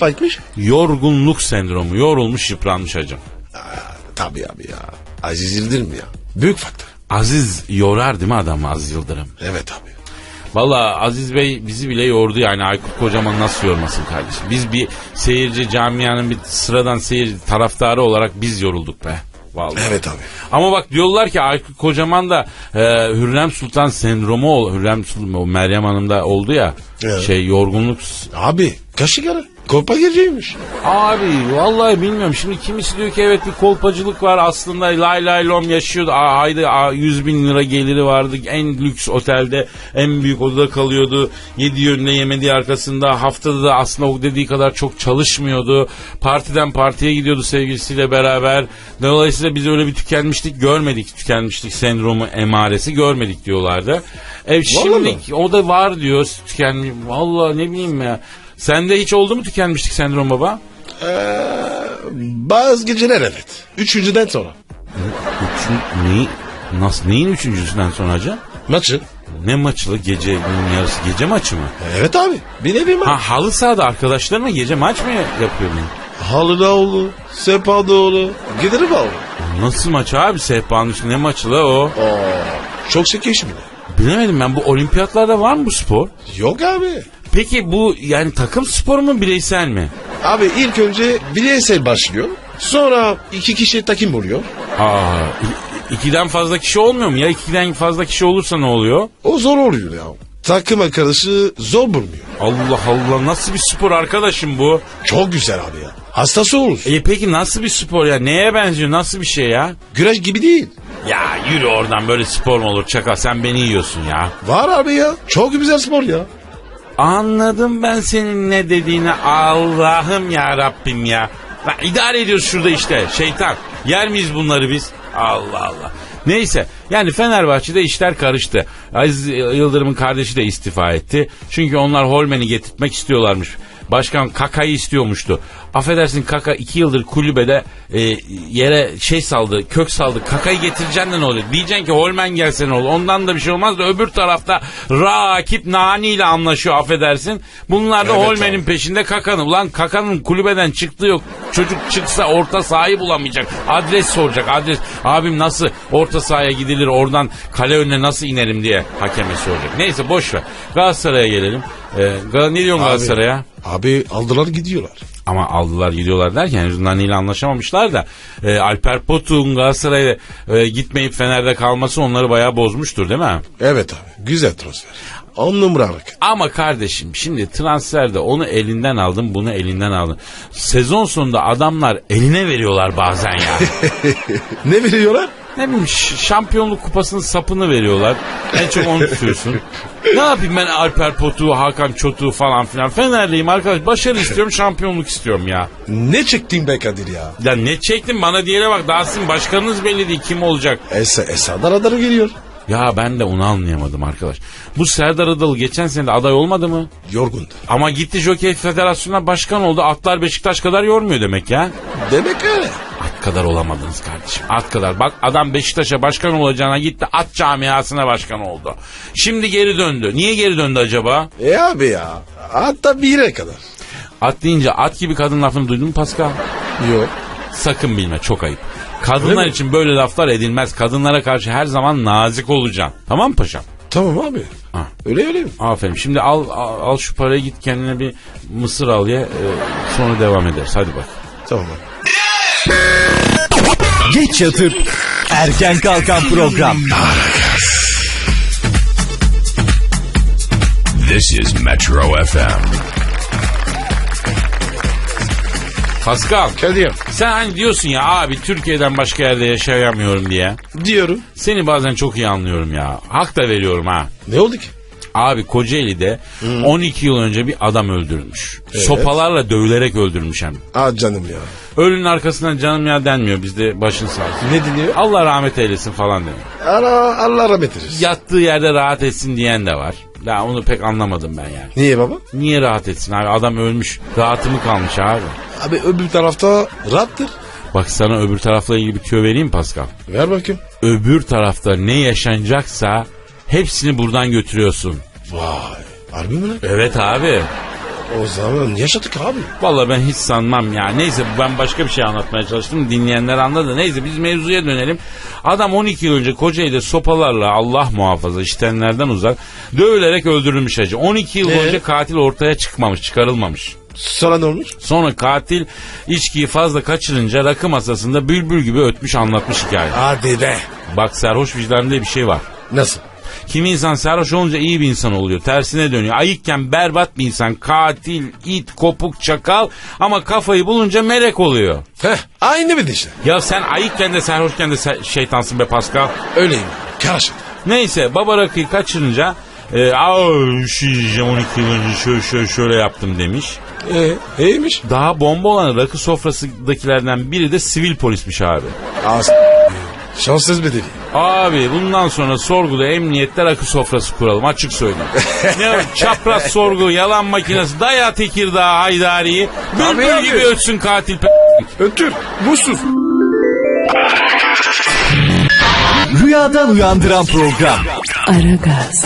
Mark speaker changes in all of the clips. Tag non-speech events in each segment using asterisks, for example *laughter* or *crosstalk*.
Speaker 1: Faytmış.
Speaker 2: Yorgunluk sendromu. Yorulmuş yıpranmış hacım.
Speaker 1: Aa, tabii abi ya. Aziz Yıldırım ya. Büyük faktör.
Speaker 2: Aziz yorar değil mi adam Aziz Yıldırım?
Speaker 1: Evet abi.
Speaker 2: Valla Aziz Bey bizi bile yordu yani Aykut Kocaman nasıl yormasın kardeşim. Biz bir seyirci camianın bir sıradan seyirci taraftarı olarak biz yorulduk be. Vallahi.
Speaker 1: Evet abi.
Speaker 2: Ama bak diyorlar ki Aykut Kocaman da e, Hürrem Sultan sendromu ol. Hürrem Sultan o Meryem Hanım'da oldu ya.
Speaker 1: Evet.
Speaker 2: Şey yorgunluk.
Speaker 1: Abi kaşı kara. Kolpa gireceğiymiş.
Speaker 2: Abi vallahi bilmiyorum. Şimdi kimisi diyor ki evet bir kolpacılık var aslında lay lay lom yaşıyordu. Aa, ayda aa, 100 bin lira geliri vardı. En lüks otelde en büyük odada kalıyordu. Yedi yönde yemediği arkasında haftada da aslında o dediği kadar çok çalışmıyordu. Partiden partiye gidiyordu sevgilisiyle beraber. Dolayısıyla biz öyle bir tükenmişlik görmedik. Tükenmişlik sendromu emaresi görmedik diyorlardı. E şimdi o da var diyor tükenmiş. Vallahi ne bileyim ya. Sende hiç oldu mu tükenmişlik sendromu baba?
Speaker 1: Ee, bazı geceler evet. Üçüncüden sonra.
Speaker 2: Üçün, neyi, nasıl, neyin üçüncüsünden sonra hacı?
Speaker 1: Maçı.
Speaker 2: Ne maçı gece yarısı gece maçı mı?
Speaker 1: Evet abi. Bir nevi maç.
Speaker 2: Ha halı sahada arkadaşlarına gece maç mı yapıyordun?
Speaker 1: Halıdaoğlu, Sepadoğlu. Giderim abi.
Speaker 2: Nasıl maç abi sehpanın üstü ne maçı la o?
Speaker 1: Oo, çok şeker şimdi.
Speaker 2: Bilemedim ben bu olimpiyatlarda var mı bu spor?
Speaker 1: Yok abi.
Speaker 2: Peki bu yani takım sporu mu bireysel mi?
Speaker 1: Abi ilk önce bireysel başlıyor. Sonra iki kişi takım oluyor.
Speaker 2: Aa, i- ikiden fazla kişi olmuyor mu? Ya ikiden fazla kişi olursa ne oluyor?
Speaker 1: O zor oluyor ya. Takım arkadaşı zor bulmuyor.
Speaker 2: Allah Allah nasıl bir spor arkadaşım bu?
Speaker 1: Çok güzel abi ya. Hastası olur.
Speaker 2: E peki nasıl bir spor ya? Neye benziyor? Nasıl bir şey ya?
Speaker 1: Güreş gibi değil.
Speaker 2: Ya yürü oradan böyle spor mu olur çakal sen beni yiyorsun ya.
Speaker 1: Var abi ya. Çok güzel spor ya.
Speaker 2: Anladım ben senin ne dediğini Allah'ım ya Rabbim ya. Lan idare ediyoruz şurada işte şeytan. Yer miyiz bunları biz? Allah Allah. Neyse yani Fenerbahçe'de işler karıştı. Aziz Yıldırım'ın kardeşi de istifa etti. Çünkü onlar Holmen'i getirtmek istiyorlarmış. Başkan Kaka'yı istiyormuştu. Affedersin Kaka iki yıldır kulübede e, yere şey saldı, kök saldı. Kaka'yı getireceksin de ne olur? Diyeceksin ki Holmen gelse ne olur? Ondan da bir şey olmaz da öbür tarafta rakip Nani ile anlaşıyor affedersin. Bunlar da
Speaker 1: Evet
Speaker 2: Holmen'in peşinde Kaka'nın. Ulan Kaka'nın kulübeden çıktığı yok. Çocuk çıksa orta sahayı bulamayacak. Adres soracak adres. Abim nasıl orta sahaya gidilir oradan kale önüne nasıl inerim diye hakeme soracak. Neyse boş ver. Galatasaray'a gelelim. Ee, ne diyorsun. Galatasaray'a?
Speaker 1: Abi aldılar gidiyorlar.
Speaker 2: Ama aldılar gidiyorlar derken henüz Nani ile anlaşamamışlar da e, Alper Potuk'un Galatasaray'a e, gitmeyip Fener'de kalması onları bayağı bozmuştur değil mi?
Speaker 1: Evet abi. Güzel transfer. On numara bak.
Speaker 2: Ama kardeşim şimdi transferde onu elinden aldın bunu elinden aldın. Sezon sonunda adamlar eline veriyorlar bazen ya. *laughs*
Speaker 1: ne veriyorlar?
Speaker 2: Ne bileyim şampiyonluk kupasının sapını veriyorlar. En çok onu tutuyorsun. ne yapayım ben Alper Potuk'u, Hakan Çotuk'u falan filan. Fenerliyim arkadaş. Başarı istiyorum, şampiyonluk istiyorum ya.
Speaker 1: Ne çektin be Kadir ya?
Speaker 2: Ya ne çektin bana diyene bak. Daha sizin başkanınız belli değil kim olacak.
Speaker 1: Esa, Esa'dan adarı geliyor.
Speaker 2: Ya ben de onu anlayamadım arkadaş. Bu Serdar Adalı geçen sene de aday olmadı mı?
Speaker 1: Yorgundu.
Speaker 2: Ama gitti Jockey Federasyonu'na başkan oldu. Atlar Beşiktaş kadar yormuyor demek ya.
Speaker 1: Demek öyle.
Speaker 2: At kadar olamadınız kardeşim. At kadar. Bak adam Beşiktaş'a başkan olacağına gitti. At camiasına başkan oldu. Şimdi geri döndü. Niye geri döndü acaba?
Speaker 1: E abi ya. Hatta bir yere kadar.
Speaker 2: At deyince at gibi kadın lafını duydun mu Pascal?
Speaker 1: Yok.
Speaker 2: Sakın bilme çok ayıp. Kadınlar için böyle laflar edilmez. Kadınlara karşı her zaman nazik olacaksın. Tamam mı paşam?
Speaker 1: Tamam abi.
Speaker 2: Ha.
Speaker 1: Öyle öyle mi?
Speaker 2: Aferin. Şimdi al, al, al şu parayı git kendine bir mısır al ye. e, sonra devam ederiz. Hadi bak.
Speaker 1: Tamam abi.
Speaker 3: Geç yatıp erken kalkan program.
Speaker 4: This is Metro FM.
Speaker 2: Pascal.
Speaker 1: Kadir.
Speaker 2: Sen hani diyorsun ya abi Türkiye'den başka yerde yaşayamıyorum diye.
Speaker 1: Diyorum.
Speaker 2: Seni bazen çok iyi anlıyorum ya. Hak da veriyorum ha.
Speaker 1: Ne oldu ki?
Speaker 2: Abi Kocaeli'de 12 yıl önce bir adam öldürmüş. Sopalarla dövülerek öldürmüş hem.
Speaker 1: Aa canım ya.
Speaker 2: Ölünün arkasından canım ya denmiyor bizde başın sağ olsun.
Speaker 1: Ne dinliyor?
Speaker 2: Allah rahmet eylesin falan deniyor.
Speaker 1: Ara, Allah rahmet eylesin.
Speaker 2: Yattığı yerde rahat etsin diyen de var. Ya onu pek anlamadım ben yani.
Speaker 1: Niye baba?
Speaker 2: Niye rahat etsin abi adam ölmüş. Rahatı mı kalmış abi?
Speaker 1: Abi öbür tarafta rahattır.
Speaker 2: Bak sana öbür tarafla ilgili bir tüyo vereyim Pascal.
Speaker 1: Ver bakayım.
Speaker 2: Öbür tarafta ne yaşanacaksa hepsini buradan götürüyorsun.
Speaker 1: Vay. Harbi mi lan?
Speaker 2: Evet abi.
Speaker 1: O zaman yaşadık abi.
Speaker 2: Vallahi ben hiç sanmam ya. Neyse ben başka bir şey anlatmaya çalıştım. Dinleyenler anladı. Neyse biz mevzuya dönelim. Adam 12 yıl önce Kocaeli'de sopalarla Allah muhafaza iştenlerden uzak dövülerek öldürülmüş hacı. 12 yıl
Speaker 1: Ee?
Speaker 2: boyunca katil ortaya çıkmamış, çıkarılmamış.
Speaker 1: Sonra ne olmuş?
Speaker 2: Sonra katil içkiyi fazla kaçırınca rakı masasında bülbül gibi ötmüş anlatmış hikaye.
Speaker 1: Hadi be.
Speaker 2: Bak sarhoş vicdanında bir şey var.
Speaker 1: Nasıl?
Speaker 2: Kimi insan sarhoş olunca iyi bir insan oluyor. Tersine dönüyor. Ayıkken berbat bir insan. Katil, it, kopuk, çakal ama kafayı bulunca melek oluyor.
Speaker 1: Heh, aynı bir işte.
Speaker 2: Ya sen ayıkken de sarhoşken de se- şeytansın be Pascal.
Speaker 1: Öyleyim. Karışık.
Speaker 2: Neyse baba rakıyı kaçırınca e, "Aa, şu yiyeceğim 12 yıl önce şöyle şöyle şöyle yaptım demiş.
Speaker 1: Ee, iyiymiş.
Speaker 2: Daha bomba olan rakı sofrasındakilerden biri de sivil polismiş abi.
Speaker 1: As Şanssız bir deli.
Speaker 2: Abi bundan sonra sorguda emniyette rakı sofrası kuralım açık söyleyeyim. *laughs* ne o, çapraz sorgu yalan makinesi daya Tekirdağ Haydari'yi
Speaker 1: Tabii
Speaker 2: bülbül
Speaker 1: abi.
Speaker 2: gibi ötsün katil pe-
Speaker 1: Ötür. Buzsuz.
Speaker 3: Rüyadan uyandıran program.
Speaker 5: Aragaz,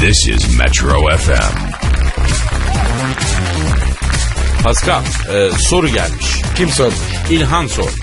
Speaker 4: This is Metro FM.
Speaker 2: Pascal e, soru gelmiş.
Speaker 1: Kim sordu?
Speaker 2: İlhan sormuş.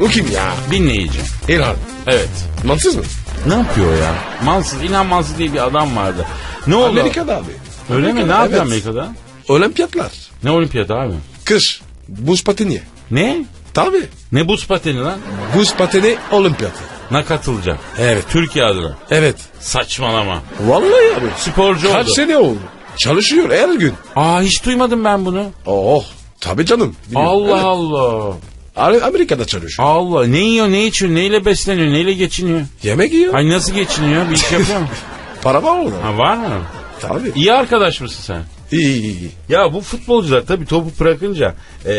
Speaker 1: O kim ya?
Speaker 2: Dinleyici.
Speaker 1: İlhan.
Speaker 2: Evet.
Speaker 1: Mansız mı?
Speaker 2: Ne yapıyor ya? Mansız, İlhan Mansız diye bir adam vardı. Ne oldu?
Speaker 1: Amerika'da abi.
Speaker 2: Öyle mi? Ne
Speaker 1: Amerika'da,
Speaker 2: yapıyor
Speaker 1: evet.
Speaker 2: Amerika'da?
Speaker 1: Olimpiyatlar.
Speaker 2: Ne olimpiyat abi?
Speaker 1: Kış. Buz pateni.
Speaker 2: Ne?
Speaker 1: Tabii.
Speaker 2: Ne buz pateni lan?
Speaker 1: Buz pateni olimpiyatı.
Speaker 2: Ne katılacak?
Speaker 1: Evet.
Speaker 2: Türkiye adına.
Speaker 1: Evet.
Speaker 2: Saçmalama.
Speaker 1: Vallahi abi.
Speaker 2: Sporcu
Speaker 1: Kaç
Speaker 2: oldu.
Speaker 1: sene oldu? Çalışıyor her gün.
Speaker 2: Aa hiç duymadım ben bunu.
Speaker 1: Oh. Tabii canım. Biliyorum.
Speaker 2: Allah
Speaker 1: Evet.
Speaker 2: Allah.
Speaker 1: Amerika'da çalışıyor.
Speaker 2: Allah ne yiyor ne içiyor neyle besleniyor neyle geçiniyor?
Speaker 1: Yemek yiyor.
Speaker 2: Ay nasıl geçiniyor bir iş yapıyor mu? *laughs*
Speaker 1: Para var orada.
Speaker 2: ha var mı?
Speaker 1: Tabii.
Speaker 2: İyi arkadaş mısın sen?
Speaker 1: İyi iyi iyi.
Speaker 2: Ya bu futbolcular tabii topu bırakınca e,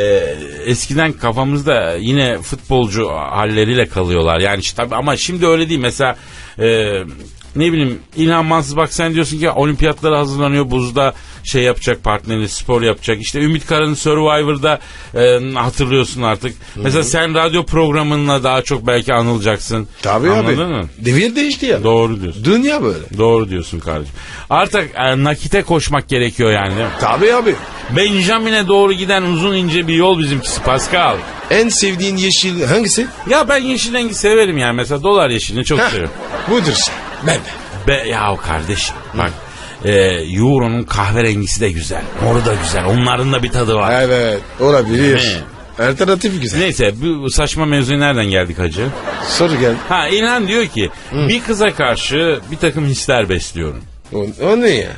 Speaker 2: eskiden kafamızda yine futbolcu halleriyle kalıyorlar. Yani işte, tabii ama şimdi öyle değil. Mesela e, ne bileyim İlhan Mansız bak sen diyorsun ki olimpiyatlara hazırlanıyor buzda şey yapacak partneri spor yapacak. İşte Ümit Karan'ın Survivor'da e, hatırlıyorsun artık. Mesela sen radyo programınla daha çok belki anılacaksın.
Speaker 1: Tabii
Speaker 2: Anladın
Speaker 1: abi.
Speaker 2: mı?
Speaker 1: Devir değişti ya.
Speaker 2: Doğru diyorsun.
Speaker 1: Dünya böyle.
Speaker 2: Doğru diyorsun kardeşim. Artık e, nakite koşmak gerekiyor yani değil mi?
Speaker 1: Tabii abi.
Speaker 2: Benjamin'e doğru giden uzun ince bir yol bizimkisi Pascal.
Speaker 1: En sevdiğin yeşil hangisi?
Speaker 2: Ya ben yeşil rengi severim yani mesela dolar yeşilini çok
Speaker 1: Heh,
Speaker 2: seviyorum.
Speaker 1: budur işte. Ben.
Speaker 2: Be ya kardeşim bak e, Euro'nun kahverengisi de güzel. Moru da güzel. Onların da bir tadı var.
Speaker 1: Evet olabilir. Alternatif güzel.
Speaker 2: Neyse bu saçma mevzuya nereden geldik hacı?
Speaker 1: Soru gel.
Speaker 2: Ha İlhan diyor ki bir kıza karşı bir takım hisler besliyorum.
Speaker 1: O, o ne ya?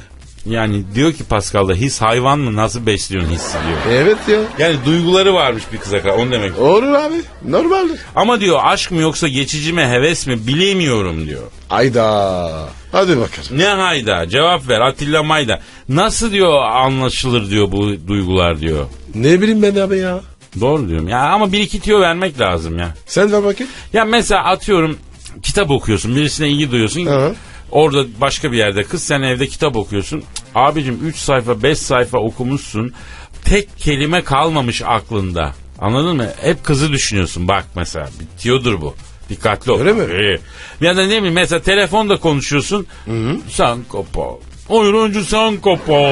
Speaker 2: Yani diyor ki Pascal'da his hayvan mı nasıl besliyorsun hissi diyor.
Speaker 1: Evet ya.
Speaker 2: Yani duyguları varmış bir kıza karşı onu demek.
Speaker 1: Olur abi. Normaldir.
Speaker 2: Ama diyor aşk mı yoksa geçici mi heves mi bilemiyorum diyor.
Speaker 1: Ayda. Hadi bakalım.
Speaker 2: Ne hayda cevap ver Atilla Mayda. Nasıl diyor anlaşılır diyor bu duygular diyor.
Speaker 1: Ne bileyim ben abi ya.
Speaker 2: Doğru diyorum ya ama bir iki tüyo vermek lazım ya.
Speaker 1: Sen ver bakayım.
Speaker 2: Ya mesela atıyorum kitap okuyorsun birisine ilgi duyuyorsun.
Speaker 1: Hı.
Speaker 2: Orada başka bir yerde kız sen evde kitap okuyorsun. Abicim 3 sayfa 5 sayfa okumuşsun. Tek kelime kalmamış aklında. Anladın mı? Hep kızı düşünüyorsun. Bak mesela bir tiyodur bu. Dikkatli ol.
Speaker 1: Öyle mi?
Speaker 2: Ee, Ya da ne bileyim mesela telefonda konuşuyorsun. Sankopo. Oyuncu Sankopo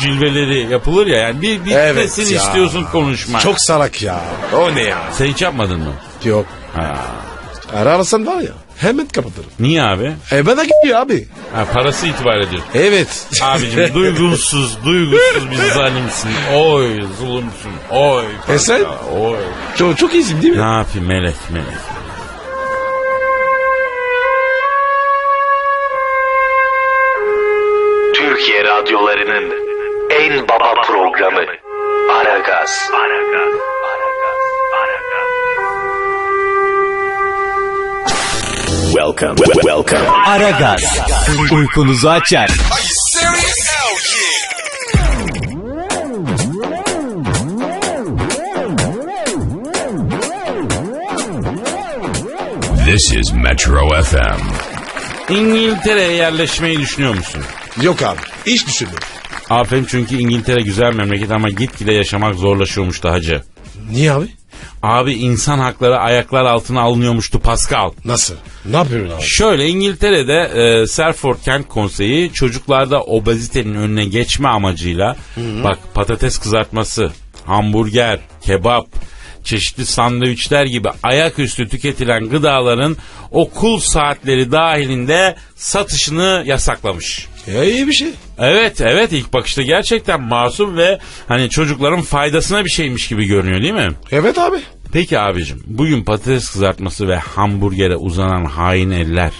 Speaker 2: cilveleri yapılır ya. Yani bir, bir
Speaker 1: Evet ya.
Speaker 2: istiyorsun konuşma.
Speaker 1: Çok salak ya. O ne ya?
Speaker 2: Sen hiç yapmadın mı?
Speaker 1: Yok.
Speaker 2: Ha.
Speaker 1: Ararsan var ya hemen kapatırım.
Speaker 2: Niye abi?
Speaker 1: E bana gidiyor abi.
Speaker 2: Ha, parası itibar ediyor.
Speaker 1: Evet.
Speaker 2: Abicim *laughs* duygusuz, duygusuz bir zalimsin. Oy zulümsün. Oy.
Speaker 1: E sen?
Speaker 2: Oy.
Speaker 1: çok, çok iyisin değil mi?
Speaker 2: Ne yapayım melek melek.
Speaker 6: Türkiye radyolarının en baba programı Aragaz. Welcome, welcome.
Speaker 3: Aragaz. Uykunuzu açar.
Speaker 4: This is Metro FM.
Speaker 2: İngiltere'ye yerleşmeyi düşünüyor musun?
Speaker 1: Yok abi. Hiç düşündüm.
Speaker 2: Aferin çünkü İngiltere güzel memleket ama gitgide yaşamak zorlaşıyormuş da hacı.
Speaker 1: Niye abi?
Speaker 2: Abi insan hakları ayaklar altına alınıyormuştu Pascal.
Speaker 1: Nasıl? Ne yapıyorsun abi?
Speaker 2: Şöyle İngiltere'de e, Serford Kent Konseyi çocuklarda obezitenin önüne geçme amacıyla bak patates kızartması, hamburger, kebap, çeşitli sandviçler gibi ayaküstü tüketilen gıdaların okul saatleri dahilinde satışını yasaklamış.
Speaker 1: Ya iyi bir şey.
Speaker 2: Evet evet ilk bakışta gerçekten masum ve hani çocukların faydasına bir şeymiş gibi görünüyor değil mi?
Speaker 1: Evet abi.
Speaker 2: Peki abicim bugün patates kızartması ve hamburgere uzanan hain eller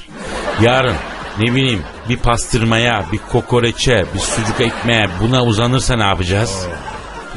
Speaker 2: yarın ne bileyim bir pastırmaya, bir kokoreçe, bir sucuk ekmeğe buna uzanırsa ne yapacağız?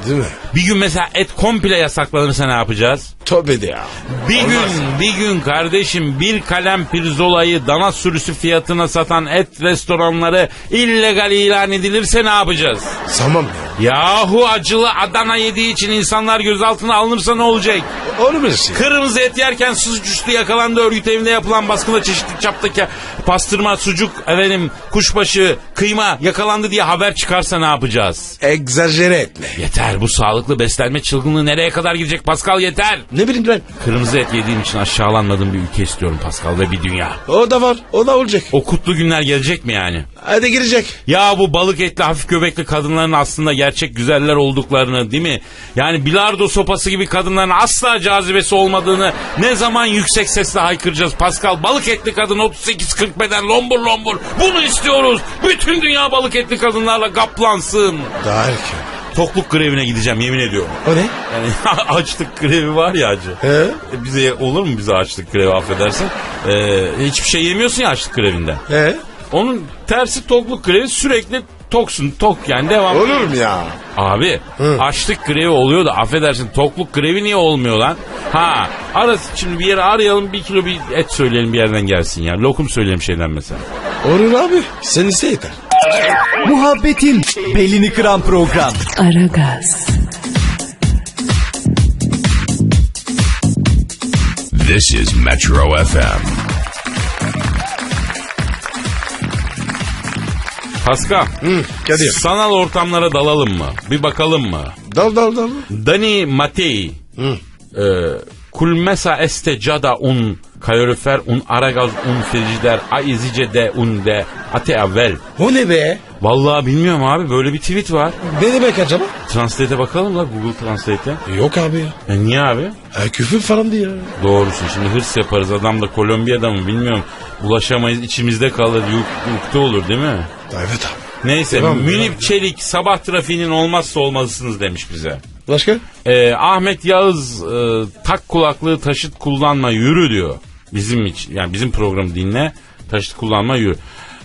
Speaker 1: Değil mi?
Speaker 2: Bir gün mesela et komple yasaklanırsa ne yapacağız?
Speaker 1: Tövbe de ya.
Speaker 2: Bir
Speaker 1: Olmaz.
Speaker 2: gün, bir gün kardeşim bir kalem pirzolayı dana sürüsü fiyatına satan et restoranları illegal ilan edilirse ne yapacağız?
Speaker 1: Tamam ya.
Speaker 2: Yahu acılı Adana yediği için insanlar gözaltına alınırsa ne olacak?
Speaker 1: Olur mu şey?
Speaker 2: Kırmızı et yerken suçüstü yakalandı örgüt evinde yapılan baskında çeşitli çaptaki pastırma, sucuk, efendim kuşbaşı, kıyma yakalandı diye haber çıkarsa ne yapacağız?
Speaker 1: Egzajere etme.
Speaker 2: Yeter bu sağlıklı beslenme çılgınlığı nereye kadar gidecek Pascal yeter.
Speaker 1: Ne bileyim ben.
Speaker 2: Kırmızı et yediğim için aşağılanmadığım bir ülke istiyorum Pascal ve bir dünya.
Speaker 1: O da var. O da olacak.
Speaker 2: O kutlu günler gelecek mi yani?
Speaker 1: Hadi girecek.
Speaker 2: Ya bu balık etli hafif göbekli kadınların aslında gerçek güzeller olduklarını değil mi? Yani bilardo sopası gibi kadınların asla cazibesi olmadığını ne zaman yüksek sesle haykıracağız Pascal? Balık etli kadın 38-40 beden lombur lombur. Bunu istiyoruz. Bütün dünya balık etli kadınlarla kaplansın.
Speaker 1: Daha erken.
Speaker 2: Tokluk grevine gideceğim yemin ediyorum.
Speaker 1: O ne?
Speaker 2: Yani *laughs* açlık grevi var ya acı.
Speaker 1: He?
Speaker 2: E, Bize olur mu bize açlık grevi affedersin? Ee, hiçbir şey yemiyorsun ya açlık grevinden.
Speaker 1: He?
Speaker 2: Onun tersi tokluk grevi sürekli toksun tok yani devam.
Speaker 1: Olur mu ya?
Speaker 2: Abi açlık grevi oluyor da affedersin tokluk grevi niye olmuyor lan? Ha arası şimdi bir yere arayalım bir kilo bir et söyleyelim bir yerden gelsin ya. Lokum söyleyelim şeyden mesela.
Speaker 1: Olur abi. Sen iste yeter.
Speaker 3: Muhabbetin belini kıran program.
Speaker 5: Aragaz,
Speaker 4: This is Metro FM.
Speaker 2: Pascal.
Speaker 1: Kadir.
Speaker 2: Sanal ortamlara dalalım mı? Bir bakalım mı?
Speaker 1: Dal dal dal.
Speaker 2: Dani Matei. E, kulmesa este cada un kalorifer un aragaz un frigider aizice de un de ate avvel.
Speaker 1: O ne be?
Speaker 2: Vallahi bilmiyorum abi böyle bir tweet var.
Speaker 1: Ne demek acaba?
Speaker 2: Translate'e bakalım la Google Translate'e.
Speaker 1: Yok abi ya.
Speaker 2: E niye abi?
Speaker 1: E, küfür falan diyor.
Speaker 2: Doğrusu şimdi hırs yaparız adam da Kolombiya'da mı bilmiyorum. Ulaşamayız içimizde kalır yuk, yukta olur değil mi?
Speaker 1: Evet abi.
Speaker 2: Neyse
Speaker 1: Devam,
Speaker 2: Münip
Speaker 1: devam.
Speaker 2: Çelik sabah trafiğinin olmazsa olmazısınız demiş bize.
Speaker 1: Başka?
Speaker 2: Ee, Ahmet Yağız e, tak kulaklığı taşıt kullanma yürü diyor. Bizim için yani bizim programı dinle taşıt kullanma yürü.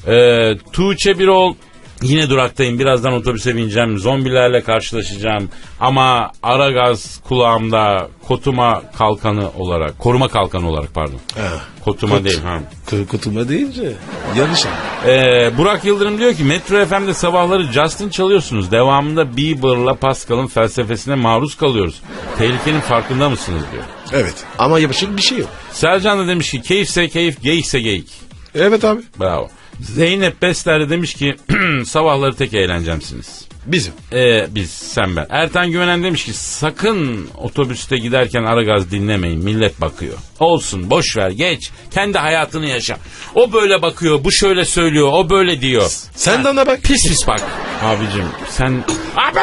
Speaker 2: Ee, Tuğçe Birol yine duraktayım birazdan otobüse bineceğim zombilerle karşılaşacağım ama ara gaz kulağımda kotuma kalkanı olarak koruma kalkanı olarak pardon.
Speaker 1: Ha.
Speaker 2: Kotuma
Speaker 1: Kut.
Speaker 2: değil ha.
Speaker 1: K- kutuma deyince yanlış.
Speaker 2: Ee, Burak Yıldırım diyor ki Metro FM'de sabahları Justin çalıyorsunuz. Devamında Bieber'la Pascal'ın felsefesine maruz kalıyoruz. Tehlikenin farkında mısınız diyor.
Speaker 1: Evet. Ama yapacak bir şey yok.
Speaker 2: Sercan da demiş ki keyifse keyif, geyikse geyik.
Speaker 1: Evet abi.
Speaker 2: Bravo. Zeynep Besler de demiş ki *clears throat* sabahları tek eğlencemsiniz.
Speaker 1: Bizim.
Speaker 2: Ee, biz sen ben. Ertan Güvenen demiş ki sakın otobüste giderken ara gaz dinlemeyin millet bakıyor. Olsun boş ver geç kendi hayatını yaşa. O böyle bakıyor bu şöyle söylüyor o böyle diyor.
Speaker 1: Sen de ona bak.
Speaker 2: Pis pis bak. Abicim sen... Abla!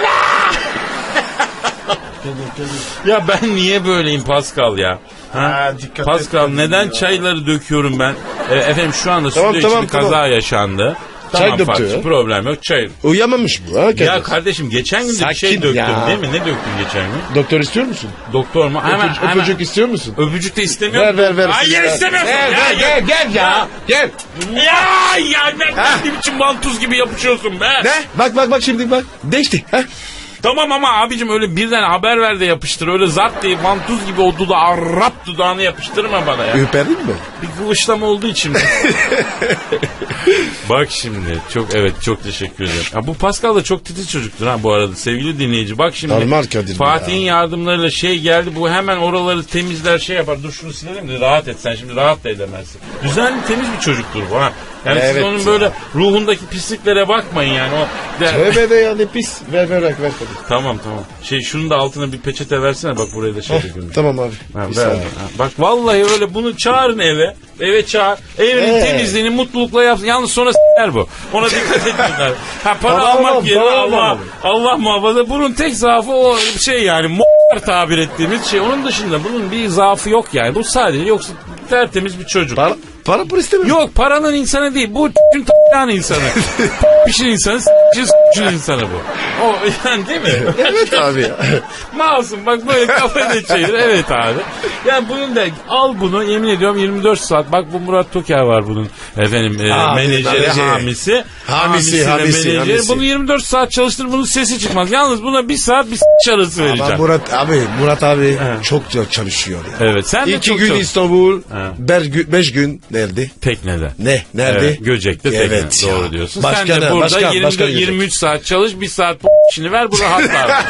Speaker 2: ya ben niye böyleyim Pascal ya? Ha?
Speaker 1: Ha, dikkat
Speaker 2: Pascal neden çayları döküyorum ben? E, efendim şu anda
Speaker 1: Tamam,
Speaker 2: stüdyo
Speaker 1: tamam,
Speaker 2: içinde kaza
Speaker 1: tamam.
Speaker 2: yaşandı.
Speaker 1: Çay
Speaker 2: Tamam
Speaker 1: döktü
Speaker 2: Fatih
Speaker 1: ya.
Speaker 2: problem yok çay.
Speaker 1: Uyamamış bu ha.
Speaker 2: Ya kardeşim geçen gün de bir
Speaker 1: Sakin
Speaker 2: şey döktüm
Speaker 1: ya.
Speaker 2: değil mi? Ne döktüm geçen gün?
Speaker 1: Doktor istiyor musun?
Speaker 2: Doktor mu? Hemen,
Speaker 1: Öpücük,
Speaker 2: hemen.
Speaker 1: öpücük istiyor musun?
Speaker 2: Öpücük de istemiyorum.
Speaker 1: Ver ver ver.
Speaker 2: Hayır
Speaker 1: Ver.
Speaker 2: istemiyorsun.
Speaker 1: Ver
Speaker 2: Ya,
Speaker 1: ver
Speaker 2: ya.
Speaker 1: gel gel ya. Gel.
Speaker 2: Ya ya ne, ne biçim vantuz gibi yapışıyorsun be.
Speaker 1: Ne? Bak bak bak şimdi bak. Değişti. Ha?
Speaker 2: Tamam ama abicim öyle birden haber ver de yapıştır. Öyle zart diye vantuz gibi o dudağı Arap dudağını yapıştırma bana ya.
Speaker 1: Öperdin mi?
Speaker 2: Bir kıvışlama olduğu için. *laughs* Bak şimdi çok evet çok teşekkür ederim. Ya bu Pascal da çok titiz çocuktur ha bu arada sevgili dinleyici. Bak şimdi
Speaker 1: Normal Kadir
Speaker 2: Fatih'in yardımlarıyla şey geldi bu hemen oraları temizler şey yapar. Dur şunu silelim de rahat et sen şimdi rahat da edemezsin. Düzenli temiz bir çocuktur bu ha. Yani siz
Speaker 1: Evet
Speaker 2: onun
Speaker 1: ya.
Speaker 2: böyle ruhundaki pisliklere bakmayın yani. O de-
Speaker 1: Tövbe de ya ne pis. Ver ver ver ver.
Speaker 2: Tamam tamam. Şey şunun da altına bir peçete versene bak buraya da şey dökülmüş.
Speaker 1: Tamam abi.
Speaker 2: Ha,
Speaker 1: Bir
Speaker 2: ver.
Speaker 1: saniye.
Speaker 2: Ha, Bak vallahi öyle bunu çağırın eve. Eve çağır. Evinin
Speaker 1: Ee.
Speaker 2: temizliğini mutlulukla yapsın. Yalnız sonra s**ler bu. Ona dikkat etsinler. Ha para
Speaker 1: Tamam,
Speaker 2: almak
Speaker 1: tamam,
Speaker 2: yerine
Speaker 1: tamam
Speaker 2: Allah,
Speaker 1: abi.
Speaker 2: Allah muhafaza. Bunun tek zaafı o şey yani m***lar tabir ettiğimiz şey. Onun dışında bunun bir zaafı yok yani. Bu sadece yoksa tertemiz bir çocuk.
Speaker 1: Para, para pul istemiyorum.
Speaker 2: Yok paranın insanı değil. Bu t***ün t***yan insanı. *laughs* Pişin insanı, s***cin s***cin insanı bu. O yani değil mi?
Speaker 1: Evet abi ya. *laughs*
Speaker 2: Masum bak böyle kafayı çevir. Evet abi. Yani bunun da al bunu yemin ediyorum 24 saat. Bak bu Murat Toker var bunun efendim e,
Speaker 1: Abi,
Speaker 2: menajeri
Speaker 1: menajeri.
Speaker 2: hamisi.
Speaker 1: Hamisi,
Speaker 2: ve
Speaker 1: hamisi,
Speaker 2: menajeri.
Speaker 1: hamisi.
Speaker 2: Bunu 24 saat çalıştır bunun sesi çıkmaz. Yalnız buna bir saat bir s*** arası
Speaker 1: Ama
Speaker 2: vereceğim.
Speaker 1: Murat abi Murat abi çok çok çalışıyor ya.
Speaker 2: Evet sen de
Speaker 1: İki
Speaker 2: çok
Speaker 1: gün
Speaker 2: çalış-
Speaker 1: İstanbul, beş, gün, beş gün nerede?
Speaker 2: Teknede.
Speaker 1: Ne? Nerede?
Speaker 2: Evet, Göcek'te tekne.
Speaker 1: Evet ya.
Speaker 2: Doğru diyorsun. Sen de burada
Speaker 1: Başka-
Speaker 2: 24,
Speaker 1: başka Göcek.
Speaker 2: 23 saat çalış, bir saat *laughs* işini ver bu rahatlar.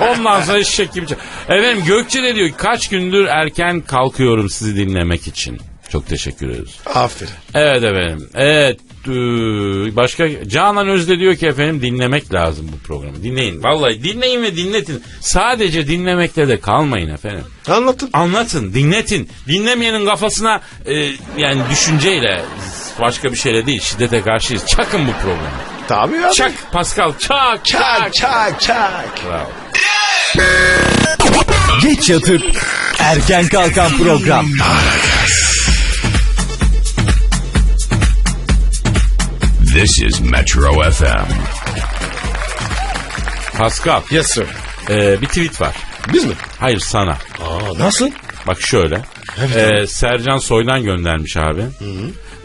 Speaker 2: Ondan sonra eşek gibi çal- Efendim Gökçe de diyor kaç gündür erken kalkıyorum sizi dinlemek için. Çok teşekkür ederiz.
Speaker 1: Aferin.
Speaker 2: Evet efendim. Evet. ee, Başka Canan Özde diyor ki efendim dinlemek lazım bu programı. Dinleyin. Vallahi dinleyin ve dinletin. Sadece dinlemekle de kalmayın efendim.
Speaker 1: Anlattın.
Speaker 2: Anlatın, dinletin. Dinlemeyenin kafasına e, yani düşünceyle başka bir şeyle değil şiddete karşıyız. Çakın bu programı.
Speaker 1: Tabii abi.
Speaker 2: Çak Pascal çak
Speaker 1: Çak çak çak.
Speaker 2: Bravo.
Speaker 3: Geç yatıp erken kalkan program.
Speaker 4: This is Metro FM.
Speaker 2: Pascal
Speaker 1: Yes sir.
Speaker 2: e, bir tweet var.
Speaker 1: Biz mi?
Speaker 2: Hayır sana.
Speaker 1: Aa, nasıl?
Speaker 2: Bak şöyle. E, Sercan Soy'dan göndermiş abi.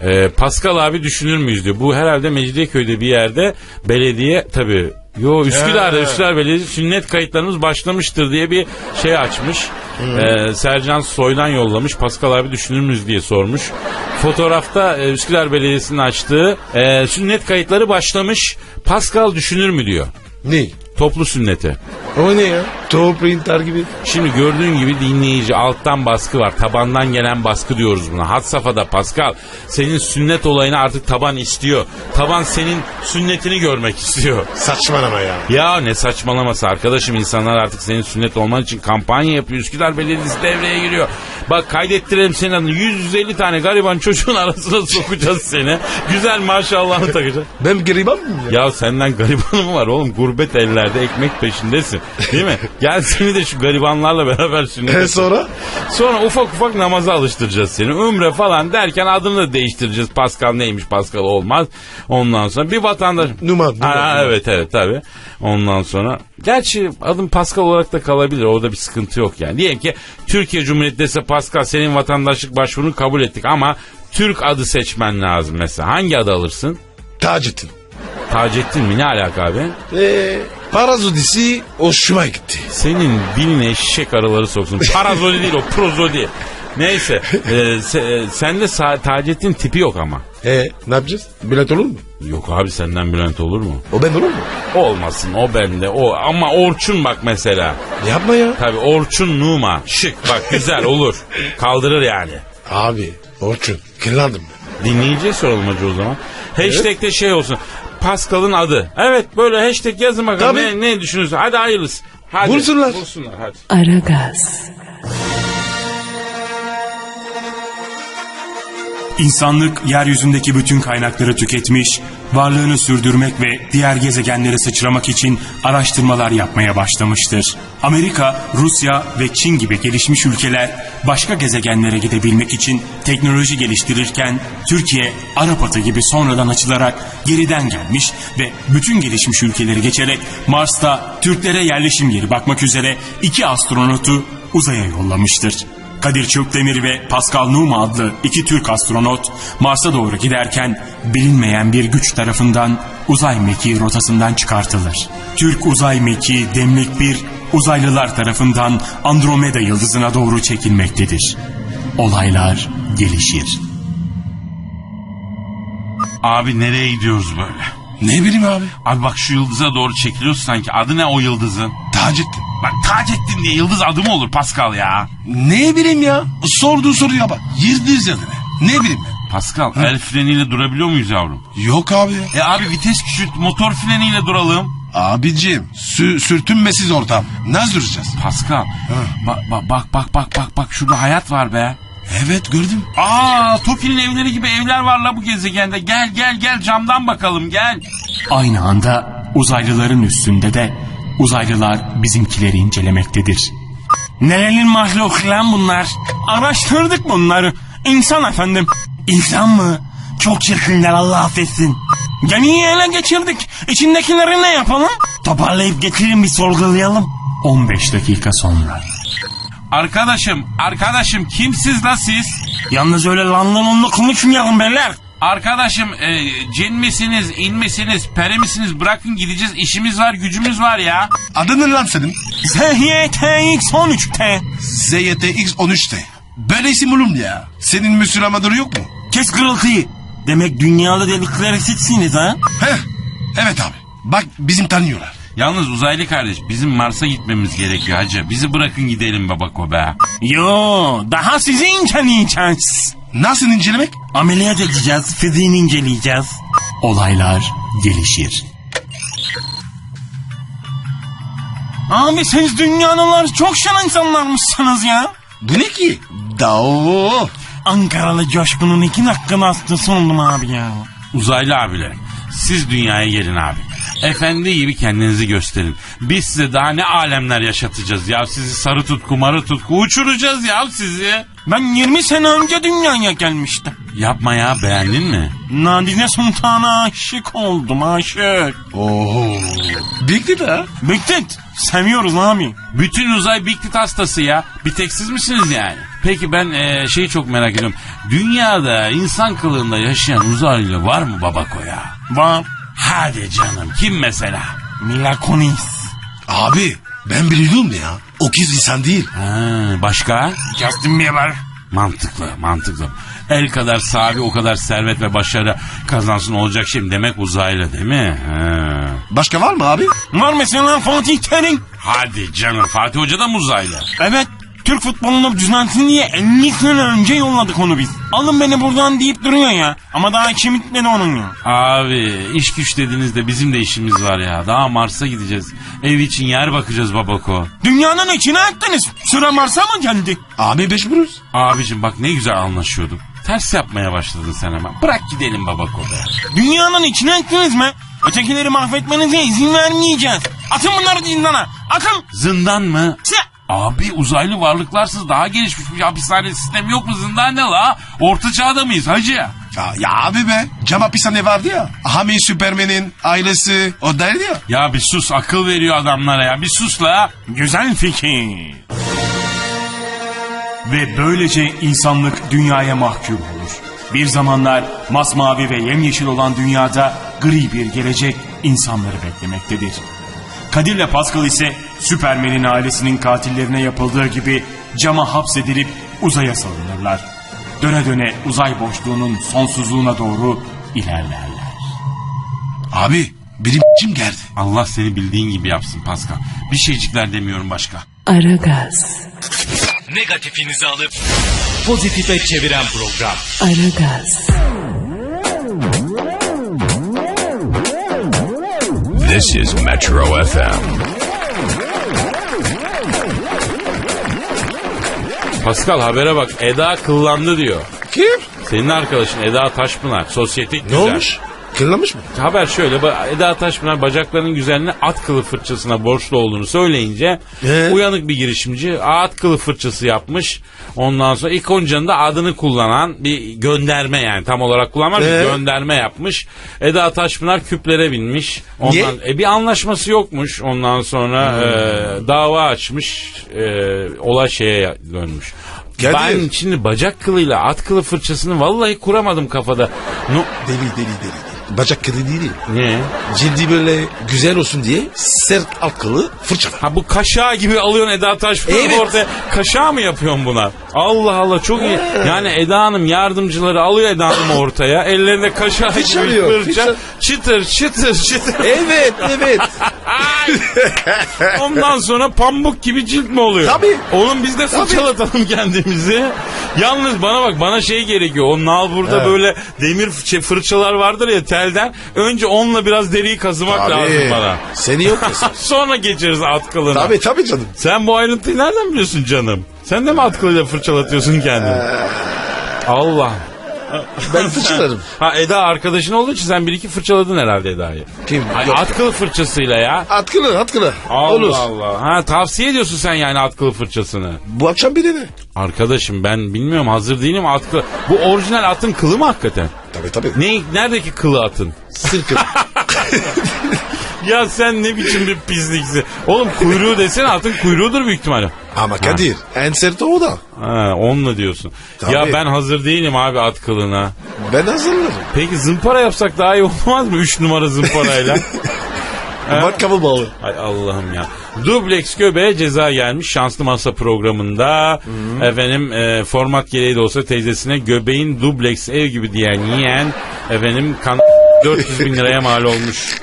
Speaker 2: E, Pascal abi düşünür müyüz diyor. Bu herhalde Mecidiyeköy'de bir yerde belediye tabii Yo Üsküdar'da. Üsküdar Belediyesi sünnet kayıtlarımız başlamıştır diye bir şey açmış. E, Sercan Soy'dan yollamış. Pascal abi düşünür müyüz diye sormuş. Fotoğrafta e, Üsküdar Belediyesi'nin açtığı e, sünnet kayıtları başlamış. Pascal düşünür mü diyor.
Speaker 1: Ne?
Speaker 2: Toplu sünneti.
Speaker 1: O ne ya? Top printer gibi.
Speaker 2: Şimdi gördüğün gibi dinleyici alttan baskı var. Tabandan gelen baskı diyoruz buna. Had safhada Pascal. Senin sünnet olayını artık taban istiyor. Taban senin sünnetini görmek istiyor.
Speaker 1: Saçmalama ya.
Speaker 2: Ya ne saçmalaması arkadaşım insanlar artık senin sünnet olman için kampanya yapıyor. Üsküdar Belediyesi devreye giriyor. Bak kaydettirelim senin adını. 150 tane gariban çocuğun *laughs* arasına sokacağız seni. Güzel maşallahını takacağız.
Speaker 1: Ben gariban mıyım ya?
Speaker 2: Ya senden garibanın var oğlum. Gurbet ellerde ekmek peşindesin. Değil mi? Gel seni de şu garibanlarla beraber sünnet
Speaker 1: E sonra?
Speaker 2: Sonra ufak ufak namaza alıştıracağız seni. Ümre falan derken adını da değiştireceğiz. Pascal neymiş Pascal olmaz. Ondan sonra bir vatandaş...
Speaker 1: Numan, Numan, Numan.
Speaker 2: Evet evet tabii. Ondan sonra... Gerçi adım Pascal olarak da kalabilir. Orada bir sıkıntı yok yani. Diyelim ki Türkiye Cumhuriyeti dese Pascal senin vatandaşlık başvurunu kabul ettik ama Türk adı seçmen lazım mesela. Hangi adı alırsın?
Speaker 1: Taceddin.
Speaker 2: Taceddin mi? Ne alaka abi?
Speaker 1: Eee parazodisi hoşuma gitti.
Speaker 2: Senin diline eşek araları soksun. Parazoli değil o prozoli. Neyse. e, se- e, sende sa- Taceddin tipi yok ama.
Speaker 1: E ne yapacağız? Bilet olur mu?
Speaker 2: Yok abi senden Bülent olur mu?
Speaker 1: O ben olur mu?
Speaker 2: Olmasın o bende o ama Orçun bak mesela.
Speaker 1: Yapma ya.
Speaker 2: Tabi Orçun Numa şık bak güzel olur. Kaldırır yani.
Speaker 1: Abi Orçun kırlandım ben.
Speaker 2: Dinleyiciye soralım hacı o zaman. Hashtag'te şey olsun. Pascal'ın adı. Evet böyle hashtag yazın bakalım
Speaker 1: Tabii.
Speaker 2: ne, ne düşünüyorsun. Hadi hayırlısı. Hadi.
Speaker 1: Bulsunlar.
Speaker 2: Bulsunlar hadi.
Speaker 5: Aragaz,
Speaker 7: İnsanlık yeryüzündeki bütün kaynakları tüketmiş, varlığını sürdürmek ve diğer gezegenlere sıçramak için araştırmalar yapmaya başlamıştır. Amerika, Rusya ve Çin gibi gelişmiş ülkeler başka gezegenlere gidebilmek için teknoloji geliştirirken Türkiye Arap atı gibi sonradan açılarak geriden gelmiş ve bütün gelişmiş ülkeleri geçerek Mars'ta Türklere yerleşim yeri bakmak üzere iki astronotu uzaya yollamıştır. Kadir Çöpdemir ve Pascal Numa adlı iki Türk astronot Mars'a doğru giderken bilinmeyen bir güç tarafından uzay mekiği rotasından çıkartılır. Türk uzay mekiği Demlik 1 uzaylılar tarafından Andromeda yıldızına doğru çekilmektedir. Olaylar gelişir.
Speaker 2: Abi nereye gidiyoruz böyle?
Speaker 1: Ne bileyim abi.
Speaker 2: Abi bak şu yıldıza doğru çekiliyoruz sanki. Adı ne o yıldızın?
Speaker 1: Taceddin.
Speaker 2: Bak Taceddin diye yıldız adı mı olur Pascal ya?
Speaker 1: Ne bileyim ya. Sorduğu soruya bak. Yıldız adı ne? Ne bileyim ben.
Speaker 2: Pascal el freniyle durabiliyor muyuz yavrum?
Speaker 1: Yok abi.
Speaker 2: E abi vites küçült motor freniyle duralım.
Speaker 1: Abicim sü sürtünmesiz ortam. Nasıl duracağız?
Speaker 2: Pascal. Bak bak bak bak bak bak bak şurada hayat var be.
Speaker 1: Evet gördüm.
Speaker 2: Aa Tofi'nin evleri gibi evler var la bu gezegende. Gel gel gel camdan bakalım gel.
Speaker 7: Aynı anda uzaylıların üstünde de uzaylılar bizimkileri incelemektedir. Nerenin mahluk lan bunlar? Araştırdık bunları. İnsan efendim. İnsan mı? Çok çirkinler Allah affetsin. Gemiyi ele geçirdik. İçindekileri ne yapalım? Toparlayıp getirin bir sorgulayalım. 15 dakika sonra.
Speaker 2: Arkadaşım arkadaşım kimsiz la siz?
Speaker 7: Yalnız öyle lanlanınla konuşmayalım beyler.
Speaker 2: Arkadaşım e, cin misiniz, in misiniz, peri misiniz? Bırakın gideceğiz. işimiz var, gücümüz var ya.
Speaker 1: Adın ne lan senin?
Speaker 7: ZYTX 13T.
Speaker 1: ZYTX 13'te. Böyle isim olur mu ya? Senin Müslümanları yok mu?
Speaker 7: Kes kırıltıyı. Demek dünyalı delikleri sizsiniz ha?
Speaker 1: Heh. Evet abi. Bak bizim tanıyorlar.
Speaker 2: Yalnız uzaylı kardeş bizim Mars'a gitmemiz gerekiyor hacı. Bizi bırakın gidelim babako be.
Speaker 7: Yo, daha sizi inceleyeceğiz.
Speaker 1: Nasıl incelemek?
Speaker 7: Ameliyat edeceğiz, fiziğini inceleyeceğiz. Olaylar gelişir. Abi siz dünyalılar çok şen insanlarmışsınız ya.
Speaker 1: Bu ne ki? Dao.
Speaker 7: Ankaralı Coşkun'un iki dakika hastası oldum abi ya.
Speaker 2: Uzaylı abilerim siz dünyaya gelin abi. Efendi gibi kendinizi gösterin. Biz size daha ne alemler yaşatacağız ya. Sizi sarı tutku marı tutku uçuracağız ya sizi.
Speaker 7: Ben 20 sene önce dünyaya gelmiştim.
Speaker 2: Yapma ya beğendin mi?
Speaker 7: Nadine Sultan'a aşık oldum aşık.
Speaker 1: Oo. Bikti de ha.
Speaker 7: Beklet. Seviyoruz abi.
Speaker 2: Bütün uzay Big Tit hastası ya. Bir tek siz misiniz yani? Peki ben e, şeyi çok merak ediyorum. Dünyada insan kılığında yaşayan uzaylı var mı babako ya?
Speaker 7: Var.
Speaker 2: Hadi canım kim mesela?
Speaker 7: Mila Kunis.
Speaker 1: Abi ben biliyordum ya. O kız insan değil.
Speaker 2: Ha, başka?
Speaker 7: Justin Bieber.
Speaker 2: Mantıklı mantıklı. El kadar sahibi o kadar servet ve başarı kazansın olacak mi? demek uzaylı değil mi? Ha.
Speaker 1: Başka var mı abi?
Speaker 7: Var mesela Fatih Terim.
Speaker 2: Hadi canım Fatih Hoca da mı uzaylı?
Speaker 7: Evet. Türk futbolunu düzeltin diye 50 sene önce yolladık onu biz. Alın beni buradan deyip duruyor ya. Ama daha içim bitmedi onun ya.
Speaker 2: Abi iş güç dediğinizde bizim de işimiz var ya. Daha Mars'a gideceğiz. Ev için yer bakacağız babako.
Speaker 7: Dünyanın içine ettiniz. Sıra Mars'a mı geldi?
Speaker 1: Abi mecburuz.
Speaker 2: Abicim bak ne güzel anlaşıyorduk. Ters yapmaya başladın sen hemen. Bırak gidelim babako be.
Speaker 7: Dünyanın içine ettiniz mi? Ötekileri mahvetmenize izin vermeyeceğiz. Atın bunları zindana. Atın.
Speaker 2: Zindan mı?
Speaker 7: Sı-
Speaker 2: Abi uzaylı varlıklarsız daha gelişmiş bir hapishane sistemi yok mu? Zindan ne la? Orta çağda mıyız hacı?
Speaker 1: Ya, ya abi be. Cam hapishane vardı ya. Hami Süpermen'in ailesi o derdi ya.
Speaker 2: Ya bir sus akıl veriyor adamlara ya. Bir sus la.
Speaker 7: Güzel fikir. Ve böylece insanlık dünyaya mahkum olur. Bir zamanlar masmavi ve yemyeşil olan dünyada gri bir gelecek insanları beklemektedir. Kadir'le Pascal ise Süpermen'in ailesinin katillerine yapıldığı gibi cama hapsedilip uzaya salınırlar. Döne döne uzay boşluğunun sonsuzluğuna doğru ilerlerler.
Speaker 1: Abi benim kim *laughs* geldi?
Speaker 2: Allah seni bildiğin gibi yapsın Pascal. Bir şeycikler demiyorum başka.
Speaker 5: Aragaz,
Speaker 3: Negatifinizi alıp pozitife çeviren program.
Speaker 5: Aragaz,
Speaker 4: This is Metro FM.
Speaker 2: Pascal habere bak Eda kıllandı diyor.
Speaker 1: Kim?
Speaker 2: Senin arkadaşın Eda Taşpınar. Sosyetik
Speaker 1: Ne
Speaker 2: güzel.
Speaker 1: olmuş? Kırlamış mı?
Speaker 2: Haber şöyle Eda Taşpınar bacaklarının güzelliğine at kılı fırçasına borçlu olduğunu söyleyince
Speaker 1: Ee?
Speaker 2: uyanık bir girişimci at kılı fırçası yapmış. Ondan sonra ilk oncanın da adını kullanan bir gönderme yani tam olarak kullanmaz bir
Speaker 1: Ee?
Speaker 2: gönderme yapmış. Eda Taşpınar küplere binmiş. Ondan,
Speaker 1: Niye?
Speaker 2: e, bir anlaşması yokmuş. Ondan sonra
Speaker 1: Hmm.
Speaker 2: e, dava açmış. E, olay şeye dönmüş.
Speaker 1: Kadir.
Speaker 2: Ben şimdi bacak kılıyla at kılı fırçasını vallahi kuramadım kafada. No,
Speaker 1: Deli deli deli. Bacak kılı değil.
Speaker 2: ne?
Speaker 1: Cildi böyle güzel olsun diye sert akıllı fırça.
Speaker 2: Ha bu kaşağı gibi alıyorsun Eda Taşpınar'ı
Speaker 1: Evet.
Speaker 2: ortaya. Kaşağı mı yapıyorsun buna? Allah Allah çok iyi. Yani Eda Hanım yardımcıları alıyor Eda Hanım ortaya. *laughs* Ellerinde kaşağı gibi fırça. Çıtır çıtır çıtır.
Speaker 1: Evet evet.
Speaker 2: Ondan sonra pamuk gibi cilt mi oluyor?
Speaker 1: Tabii.
Speaker 2: Oğlum biz de fırçalatalım kendimizi. Yalnız bana bak bana şey gerekiyor. O nalburda böyle demir fırça- fırçalar vardır ya telden. Önce onunla biraz deriyi kazımak lazım bana.
Speaker 1: Seni yok musun? *laughs*
Speaker 2: Sonra geçeriz at kılına.
Speaker 1: tabii tabii canım.
Speaker 2: Sen bu ayrıntıyı nereden biliyorsun canım? Sen de mi at kılıyla fırçalatıyorsun kendini? Allah.
Speaker 1: Ben fırçalarım. *laughs*
Speaker 2: Ha Eda arkadaşın olduğu için sen bir iki fırçaladın herhalde Eda'yı.
Speaker 1: Kim?
Speaker 2: Ay,
Speaker 1: Yok.
Speaker 2: at kılı fırçasıyla ya.
Speaker 1: Atkılı atkılı.
Speaker 2: Allah
Speaker 1: Olur.
Speaker 2: Allah. Ha tavsiye ediyorsun sen yani at kılı fırçasını.
Speaker 1: Bu akşam bir dene.
Speaker 2: Arkadaşım ben bilmiyorum hazır değilim at kılı. Bu orijinal atın kılı mı hakikaten?
Speaker 1: Tabii tabii.
Speaker 2: Ne, neredeki kılı atın?
Speaker 1: Sirkül. *laughs*
Speaker 2: Ya sen ne biçim bir pisliksin. Oğlum kuyruğu desene atın kuyruğudur büyük ihtimalle.
Speaker 1: Ama Kadir en sert o da.
Speaker 2: Ha, onunla diyorsun.
Speaker 1: Tabii.
Speaker 2: Ya ben hazır değilim abi at kılına.
Speaker 1: Ben hazırlarım.
Speaker 2: Peki zımpara yapsak daha iyi olmaz mı? Üç numara zımparayla. *laughs*
Speaker 1: Bak kabul bağlı.
Speaker 2: Ay Allah'ım ya. Dubleks göbeğe ceza gelmiş şanslı masa programında. Efendim e, format gereği de olsa teyzesine göbeğin dubleks ev gibi diyen yiyen efendim kan *laughs* 400 bin liraya mal olmuş.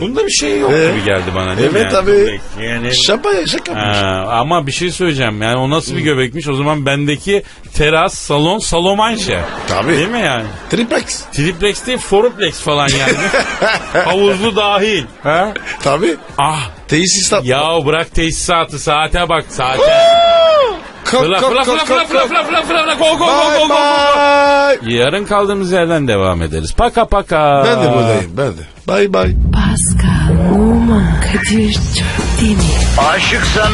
Speaker 2: Bunda bir şey yok
Speaker 1: Ee?
Speaker 2: gibi geldi bana değil mi?
Speaker 1: Evet
Speaker 2: yani?
Speaker 1: tabii.
Speaker 2: Dubleks Yani,
Speaker 1: Şaka ya şaka.
Speaker 2: Ha, ama bir şey söyleyeceğim yani o nasıl bir göbekmiş o zaman bendeki teras salon salomanşe.
Speaker 1: Tabii.
Speaker 2: Değil mi yani?
Speaker 1: Triplex.
Speaker 2: Triplex değil foruplex falan yani. *laughs* Havuzlu dahil. Ha?
Speaker 1: Tabii.
Speaker 2: Ah
Speaker 1: Tesisat.
Speaker 2: ya bırak tesisatı saate bak saate.
Speaker 1: Kalk
Speaker 2: Fırla fırla fırla fırla fırla fırla fırla fırla go go go
Speaker 1: Bye
Speaker 2: go go.
Speaker 1: bye.
Speaker 2: Yarın kaldığımız yerden devam ederiz. Paka paka.
Speaker 1: Ben de buradayım ben de. Bye bye.
Speaker 5: Pascal, Oman, Kadir çok değil mi?
Speaker 6: Aşıksan